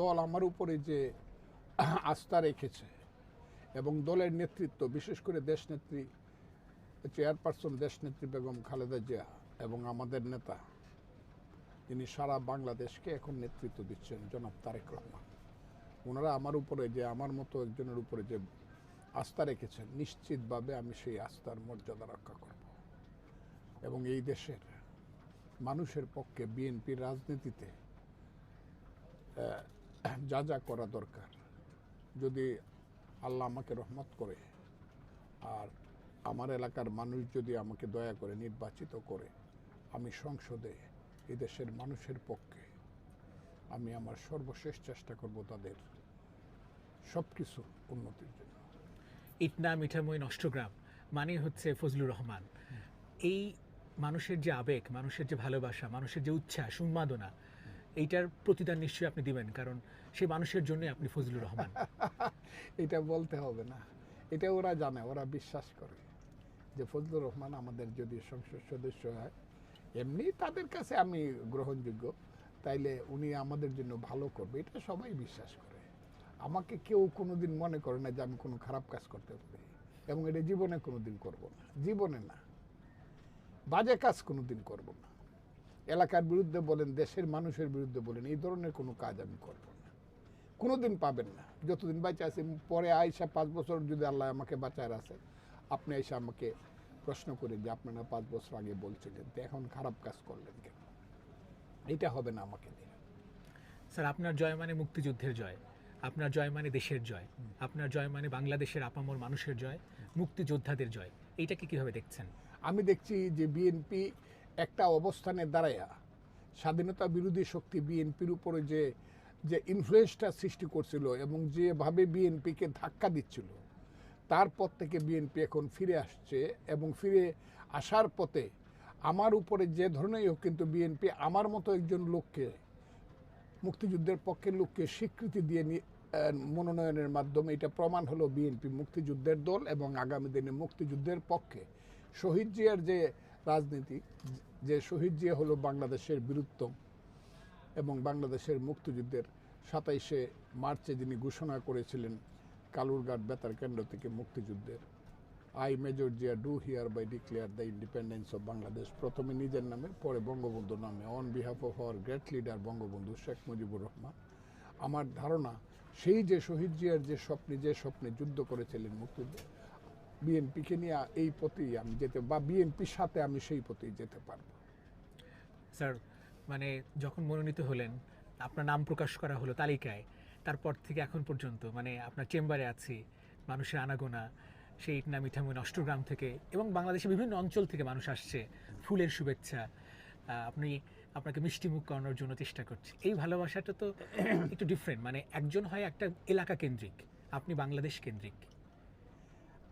দল আমার উপরে যে আস্থা রেখেছে এবং দলের নেতৃত্ব, বিশেষ করে দেশনেত্রী, চেয়ারপারসন দেশনেত্রী বেগম খালেদা জিয়া এবং আমাদের নেতা, যিনি সারা বাংলাদেশকে এখন নেতৃত্ব দিচ্ছেন, জনাব তারেক রহমান। ওনারা আমার উপরে যে, আমার মতো একজনের উপরে যে আস্থা রেখেছেন, নিশ্চিতভাবে আমি সেই আস্থার মর্যাদা রক্ষা করব। এবং এই দেশের মানুষের পক্ষে বিএনপির রাজনীতিতে যা যা করা দরকার। যদি আল্লাহ আমাকে রহমত করে, আর আমার এলাকার মানুষ যদি আমাকে দয়া করে নির্বাচিত করে, আমি সংসদে এই দেশের মানুষের পক্ষে আমি আমার সর্বশেষ চেষ্টা করব তাদের সব কিছু উন্নতির জন্য। ইটনা মিঠাময় নষ্টগ্রাম মানে হচ্ছে ফজলুর রহমান। এই মানুষের যে আবেগ, মানুষের যে ভালোবাসা, মানুষের যে উচ্ছ্বাস, উন্মাদনা এইটার প্রতিদান নিশ্চয়ই আপনি দিবেন, কারণ সেই মানুষের জন্যই আপনি ফজলুর রহমান। এটা বলতে হবে না। এটা ওরা জানে, ওরা বিশ্বাস করে যে ফজলুর রহমান আমাদের যদি সংসদ সদস্য হয়, এমনি তাদের কাছে আমি গ্রহণযোগ্য। তাইলে উনি আমাদের জন্য ভালো করবে, এটা সবাই বিশ্বাস করে। আমাকে কেউ কোনোদিন মনে করে না যে আমি কোনো খারাপ কাজ করতে পারি। এবং এটা জীবনে কোনোদিন করব না। জীবনে না। বাজে কাজ কোনোদিন করব না। এলাকার বিরুদ্ধে বলেন দেশের মানুষের বিরুদ্ধে বলেন এই ধরনের কোনো কাজ আমি করব না। কোনোদিন পাবেন না। যতদিন বাঁচে আছি পরে আইসা পাঁচ বছর যদি আল্লাহ আমাকে বাঁচায় আছে আপনি এসে আমাকে প্রশ্ন করে যে আপনারা পাঁচ বছর আগে বলছিলেন তো এখন খারাপ কাজ করলেন কেন? এটা হবে না আমাকে দিয়ে স্যার আপনার জয় মানে মুক্তিযুদ্ধের জয় আপনার জয় মানে দেশের জয় আপনার জয় মানে বাংলাদেশের আপামর মানুষের জয় মুক্তিযোদ্ধাদের জয় এইটাকে কীভাবে দেখছেন? আমি দেখছি যে বিএনপি একটা অবস্থানে দাঁড়ায়া, স্বাধীনতা বিরোধী শক্তি বিএনপির উপরে যে যে ইনফ্লুয়েন্সটা সৃষ্টি করছিল এবং যেভাবে বিএনপিকে ধাক্কা দিচ্ছিল তারপর থেকে বিএনপি এখন ফিরে আসছে এবং ফিরে আসার পথে আমার উপরে যে ধরনেরই হোক কিন্তু বিএনপি আমার মতো একজন লোককে, মুক্তিযুদ্ধের পক্ষের লোককে স্বীকৃতি দিয়ে মনোনয়নের মাধ্যমে এটা প্রমাণ হলো বিএনপি মুক্তিযুদ্ধের দল এবং আগামী দিনে মুক্তিযুদ্ধের পক্ষে শহীদ জিয়ার যে রাজনীতি, যে শহীদ জিয়া হলো বাংলাদেশের বীরুত্তম এবং বাংলাদেশের মুক্তিযুদ্ধের সাতাইশে মার্চে যিনি ঘোষণা করেছিলেন কালুরঘাট বেতার কেন্দ্র থেকে মুক্তিযুদ্ধের। I major Zia, do hereby declare the independence of Bangladesh, প্রথমে নিজের নামে, পরে বঙ্গবন্ধুর নামে। On behalf of our great leader Bangabandhu Sheikh Mujibur Rahman. আমার ধারণা, সেই যে শহীদ জিয়ার যে স্বপ্নে যে স্বপ্নে যুদ্ধ করেছিলেন মুক্তিযুদ্ধ বিএনপিকে নিয়ে এই পথেই আমি যেতে, বা বিএনপির সাথে আমি সেই পথেই যেতে পারব। স্যার মানে যখন মনোনীত হলেন, আপনার নাম প্রকাশ করা হলো তালিকায়, তারপর থেকে এখন পর্যন্ত মানে আপনার চেম্বারে আছি, মানুষের আনাগোনা, সেই ইটনা মিঠামুই নষ্টগ্রাম থেকে এবং বাংলাদেশের বিভিন্ন অঞ্চল থেকে মানুষ আসছে, ফুলের শুভেচ্ছা আপনি আপনাকে মিষ্টি মুখ করানোর জন্য চেষ্টা করছি। এই ভালোবাসাটা তো একটু ডিফারেন্ট মানে একজন হয় একটা এলাকা কেন্দ্রিক, আপনি বাংলাদেশ কেন্দ্রিক।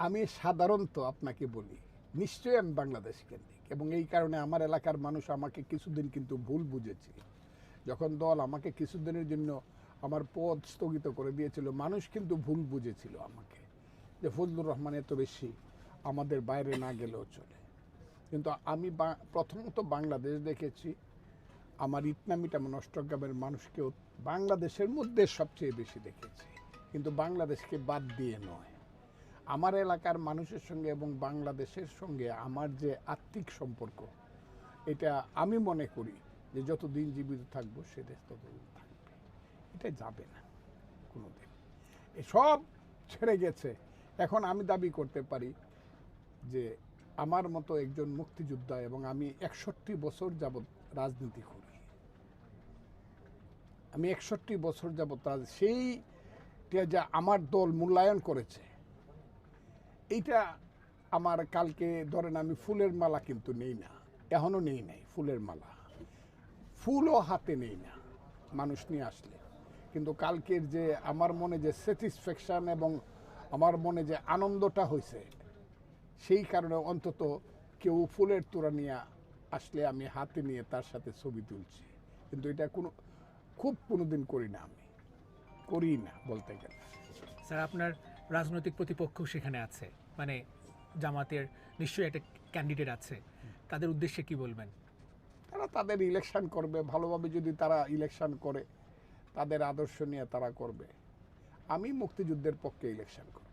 আমি সাধারণত আপনাকে বলি, নিশ্চয়ই আমি বাংলাদেশ কেন্দ্রিক এবং এই কারণে আমার এলাকার মানুষ আমাকে কিছুদিন কিন্তু ভুল বুঝেছে। যখন দল আমাকে কিছুদিনের জন্য আমার পদ স্থগিত করে দিয়েছিল, মানুষ কিন্তু ভুল বুঝেছিল আমাকে যে ফজলুর রহমান এত বেশি আমাদের বাইরে না গেলেও চলে। কিন্তু আমি প্রথমত বাংলাদেশ দেখেছি, আমার ইটনামিটা নষ্টগ্রামের মানুষকেও বাংলাদেশের মধ্যে সবচেয়ে বেশি দেখেছি। কিন্তু বাংলাদেশকে বাদ দিয়ে নয়। আমার এলাকার মানুষের সঙ্গে এবং বাংলাদেশের সঙ্গে আমার যে আত্মিক সম্পর্ক, এটা আমি মনে করি যে যতদিন জীবিত থাকব সে দেশ ততদিন থাকবে। এটা যাবে না কোনোদিন। সব ছেড়ে গেছে। এখন আমি দাবি করতে পারি যে আমার মতো একজন মুক্তিযোদ্ধা এবং আমি একষট্টি বছর যাবৎ রাজনীতি করি। আমি একষট্টি বছর যাবৎ সেইটা যা আমার দল মূল্যায়ন করেছে এইটা আমার কালকে ধরেন আমি ফুলের মালা কিন্তু নেই না এখনও নেই নাই ফুলের মালা। ফুলও হাতে নেই না, মানুষ নিয়ে আসলে। কিন্তু কালকের যে আমার মনে যে স্যাটিসফ্যাকশান এবং আমার মনে যে আনন্দটা হয়েছে, সেই কারণে অন্তত কেউ ফুলের তোড়া নিয়ে আসলে আমি হাতে নিয়ে তার সাথে ছবি তুলছি। কিন্তু এটা কোনো, খুব কোনোদিন করি না আমি। করি না বলতে গেলে। স্যার, আপনার রাজনৈতিক প্রতিপক্ষ সেখানে আছে। মানে জামাতের নিশ্চয়ই একটা ক্যান্ডিডেট আছে। তাদের উদ্দেশ্যে কি বলবেন? তারা তাদের ইলেকশন করবে, ভালোভাবে যদি তারা ইলেকশন করে, তাদের আদর্শ নিয়ে তারা করবে। আমি মুক্তিযুদ্ধের পক্ষে ইলেকশন করব।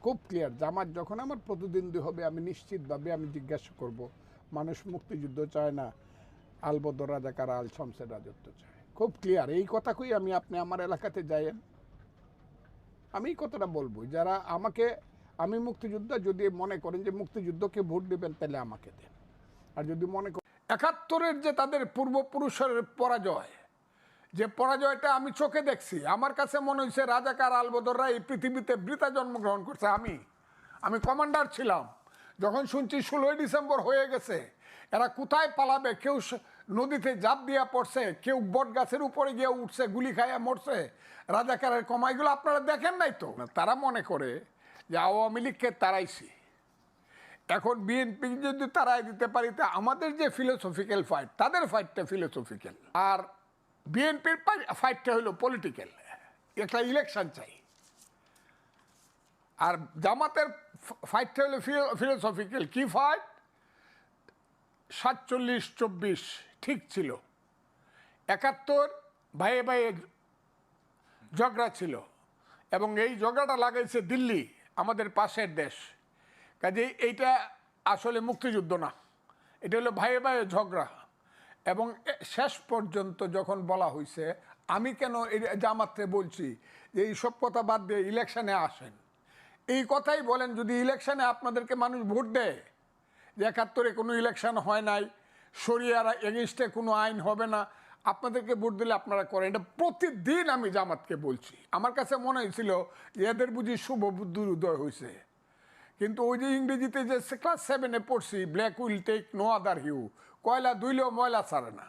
খুব ক্লিয়ার জামাত যখন আমার প্রতিদ্বন্দ্বী হবে, আমি নিশ্চিতভাবে আমি জিজ্ঞাসা করব, মানুষ মুক্তিযুদ্ধ চায় না? আলবদ রাজাকার আল শমসের রাজত্ব চায়। খুব ক্লিয়ার এই কথা কই আমি, আপনি আমার এলাকাতে যাইয়েন? আমি কথাটা বলব, যারা আমাকে, আমি মুক্তিযুদ্ধ, যদি মনে করেন যে মুক্তিযুদ্ধকে ভোট দেবেন, তাহলে আমাকে দেন। আর যদি মনে করেন একাত্তরের যে তাদের পূর্বপুরুষের পরাজয়, যে পরাজয়টা আমি চোখে দেখছি, আমার কাছে মনে হয়েছে রাজাকার আলবদররা এই পৃথিবীতে বৃতা জন্মগ্রহণ করছে। আমি আমি কমান্ডার ছিলাম, যখন শুনছি ষোলোই ডিসেম্বর হয়ে গেছে এরা কোথায় পালাবে? কেউ নদীতে জাপ দিয়া পড়ছে, কেউ বট গাছের উপরে গিয়ে উঠছে, গুলি খাইয়া মরছে। রাজাকারের কমাইগুলো আপনারা দেখেন নাই তো? তারা মনে করে যে আওয়ামী লীগকে তারাইছি। এখন বিএনপি যদি তারাই দিতে পারি, তা আমাদের যে ফিলোসফিক্যাল ফাইট তাদের ফাইটটা ফিলোসফিক্যাল আর বিএনপির ফাইটটা হলো পলিটিক্যাল একটা ইলেকশন চাই। আর জামাতের ফাইটটা হলো ফিলোসফিক্যাল কি ফাইট সাতচল্লিশ, চব্বিশ ঠিক ছিল। একাত্তর ভাইয়ে ভাইয়ে ঝগড়া ছিল এবং এই ঝগড়াটা লাগাইছে দিল্লি, আমাদের পাশের দেশ। কাজে এইটা আসলে মুক্তিযুদ্ধ না, এটা হলো ভাইয়ে ভাইয়ে ঝগড়া। এবং শেষ পর্যন্ত যখন বলা হয়েছে আমি কেন এই জামাতে বলছি যে এই সব কথা বাদ দিয়ে ইলেকশানে আসেন? এই কথাই বলেন, যদি ইলেকশানে আপনাদেরকে মানুষ ভোট দেয় একাত্তরে কোনো ইলেকশন হয় নাই সরিয়ার এগেনস্টে কোনো আইন হবে না। আপনাদেরকে ভোট দিলে আপনারা করেন। এটা প্রতিদিন আমি জামাতকে বলছি। আমার কাছে মনে হয়েছিল এদের বুঝি শুভ বুদ্ধির উদয় হয়েছে। কিন্তু ওই যে ইংরেজিতে যে ক্লাস সেভেনে পড়ছি black will take no other hue কয়লা দুইলেও ময়লা ছাড়ে না।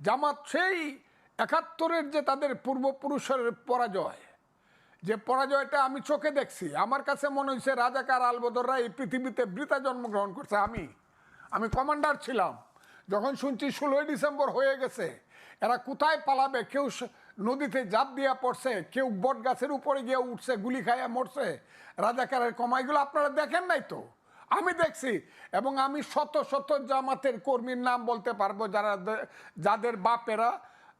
জামাত সেই একাত্তরের যে তাদের পূর্বপুরুষের পরাজয় যে পরাজয়টা আমি চোখে দেখছি, আমার কাছে মনে হয়েছে রাজাকার আলবদররা এই পৃথিবীতে বৃতা জন্মগ্রহণ করছে। আমি আমি কমান্ডার ছিলাম, যখন শুনছি ষোলোই ডিসেম্বর হয়ে গেছে, এরা কোথায় পালাবে, কেউ নদীতে জাপ দিয়া পড়ছে, কেউ বট গাছের উপরে গিয়ে উঠছে, গুলি খাইয়া মরছে, রাজাকারের কমাইগুলো আপনারা দেখেন নাই তো? আমি দেখছি, এবং আমি শত শত জামাতের কর্মীর নাম বলতে পারব, যারা যাদের বাপেরা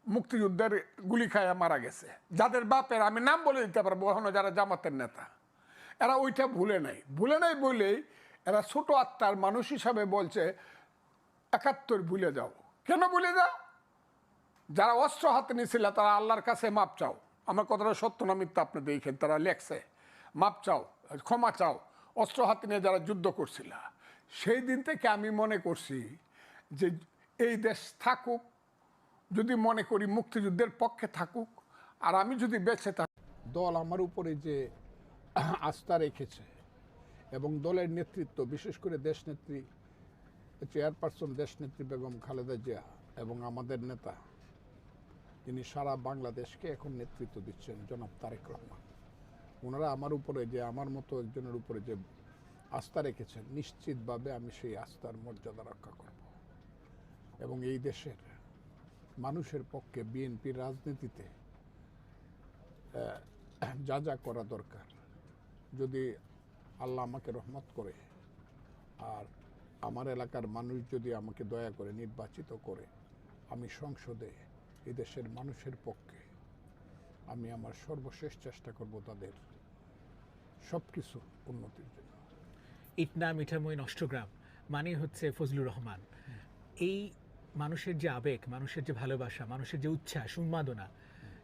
মুক্তিযুদ্ধের গুলি খাইয়া মারা গেছে। যাদের বাপের, আমি নাম বলে দিতে পারব, এখনও যারা জামাতের নেতা। এরা ওইটা ভুলে নাই। ভুলে নাই বলেই এরা ছোট আত্মার মানুষ হিসাবে বলছে, একাত্তর ভুলে যাও। কেন ভুলে যাও? যারা অস্ত্র হাতে নিয়েছিল তারা আল্লাহর কাছে মাপ চাও। আমার কথাটা সত্য না মিথ্যা আপনি দেখেন, তারা লেখছে, মাপ চাও, ক্ষমা চাও। অস্ত্র হাতে নিয়ে যারা যুদ্ধ করছিল, সেই দিন থেকে আমি মনে করছি যে এই দেশ থাকুক যদি মনে করি মুক্তিযুদ্ধের পক্ষে থাকুক, আর আমি যদি বেঁচে থাকি, দল আমার উপরে যে আস্থা রেখেছে এবং দলের নেতৃত্ব, বিশেষ করে দেশনেত্রী চেয়ারপারসন দেশনেত্রী বেগম খালেদা জিয়া এবং আমাদের নেতা, তিনি সারা বাংলাদেশকে এখন নেতৃত্ব দিচ্ছেন জনাব তারেক রহমান। ওনারা আমার উপরে যে, আমার মতো একজনের উপরে যে আস্থা রেখেছেন, নিশ্চিতভাবে আমি সেই আস্থার মর্যাদা রক্ষা করব। এবং এই দেশের মানুষের পক্ষে বিএনপির রাজনীতিতে যা যা করা দরকার। যদি আল্লাহ আমাকে রহমত করে, আর আমার এলাকার মানুষ যদি আমাকে দয়া করে, নির্বাচিত করে, আমি সংসদে এদেশের মানুষের পক্ষে আমি আমার সর্বশেষ চেষ্টা করব তাদের সব কিছু উন্নতির জন্য। ইটনা মিঠাময় নষ্টগ্রাম মানে হচ্ছে ফজলুর রহমান। এই মানুষের যে আবেগ, মানুষের যে ভালোবাসা, মানুষের যে উচ্ছ্বাস, উন্মাদনা,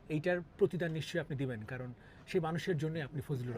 এইটার প্রতিদান নিশ্চয়ই আপনি দিবেন, কারণ সেই মানুষের জন্যই আপনি ফজলুর